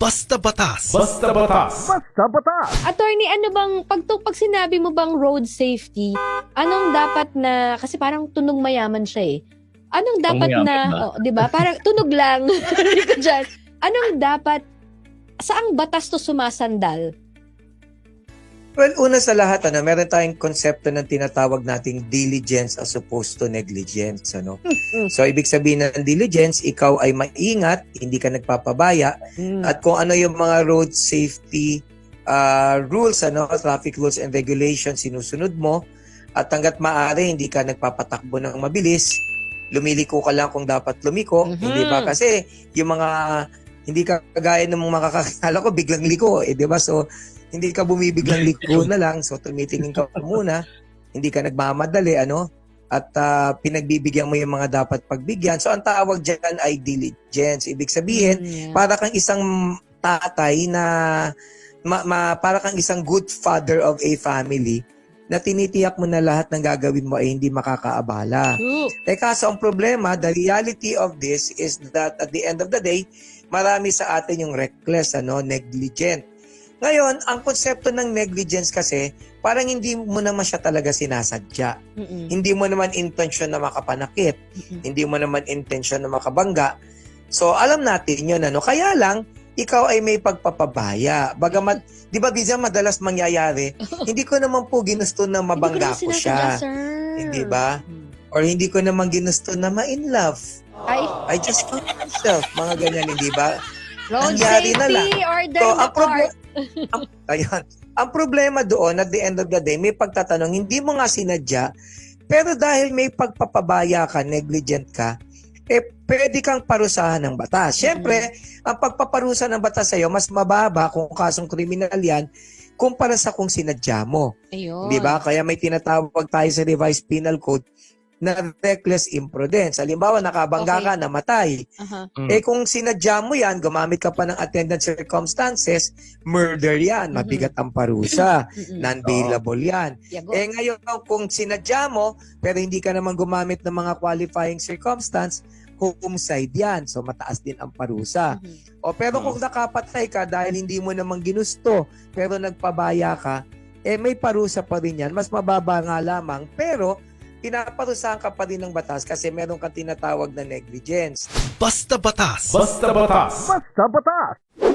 Basta Batas. Basta batas. Attorney, ano bang, pag, pag sinabi mo bang road safety, anong dapat na, kasi parang tunog mayaman siya eh. Anong dapat na, ba? oh, di ba? Parang tunog lang. Anong dapat, saang batas to sumasandal? Well, una sa lahat, ano, meron tayong konsepto ng tinatawag nating diligence as opposed to negligence. Ano? So, ibig sabihin ng diligence, ikaw ay maingat, hindi ka nagpapabaya, at kung ano yung mga road safety uh, rules, ano, traffic rules and regulations, sinusunod mo, at hanggat maaari, hindi ka nagpapatakbo ng mabilis, lumiliko ka lang kung dapat lumiko, Mhm. hindi ba? Kasi yung mga, hindi ka kagaya ng mga kakakilala ko, biglang liko, eh, di ba? So, hindi ka bumibiglang liko na lang, so tumitingin ka muna, hindi ka nagmamadali, ano? At ah, pinagbibigyan mo yung mga dapat pagbigyan. So, ang tawag dyan ay diligence. Ibig sabihin, Mm, para kang isang tatay na ma, ma- para kang isang good father of a family na tinitiyak mo na lahat ng gagawin mo ay hindi makakaabala. True. Eh kaso ang problema, the reality of this is that at the end of the day, marami sa atin yung reckless, ano, negligent. Ngayon, ang konsepto ng negligence kasi, parang hindi mo naman siya talaga sinasadya. Mm-mm. Hindi mo naman intention na makapanakit Mm-mm. hindi mo naman intention na makabangga. So, alam natin yun, ano. Kaya lang, ikaw ay may pagpapabaya. Bagamat, di ba, Biza, madalas mangyayari, hindi ko naman po ginusto na mabangga ko ko siya. Hindi ba? Mm. Or hindi ko naman ginusto na ma-in love. Ay, I just found myself. Mga ganyan, hindi ba? road Nangyari na lang. safety, order So, ang park. Ang, ayun. Ang problema doon, at the end of the day, may pagtatanong, hindi mo nga sinadya, pero dahil may pagpapabaya ka, negligent ka, eh, pwede kang parusahan ng batas. Siyempre, ang pagpaparusa ng batas sa'yo, mas mababa kung kasong kriminal yan, kumpara sa kung sinadya mo. Ayun. Di ba? Kaya may tinatawag tayo sa revised penal code na reckless imprudence. Halimbawa, nakabangga Okay. ka, namatay. Mm. Eh kung sinadya mo yan, gumamit ka pa ng attendant circumstances, murder yan, mabigat ang parusa, non-bailable yan. Yago. Eh ngayon, kung sinadya mo, pero hindi ka naman gumamit ng mga qualifying circumstance, homicide yan. So mataas din ang parusa. Mhm. O pero Oo. kung nakapatay ka dahil hindi mo naman ginusto, pero nagpabaya ka, eh may parusa pa rin yan. Mas mababa nga lamang, pero pinaparusahan ka pa rin ng batas kasi meron kang tinatawag na negligence. Basta Batas. Basta batas.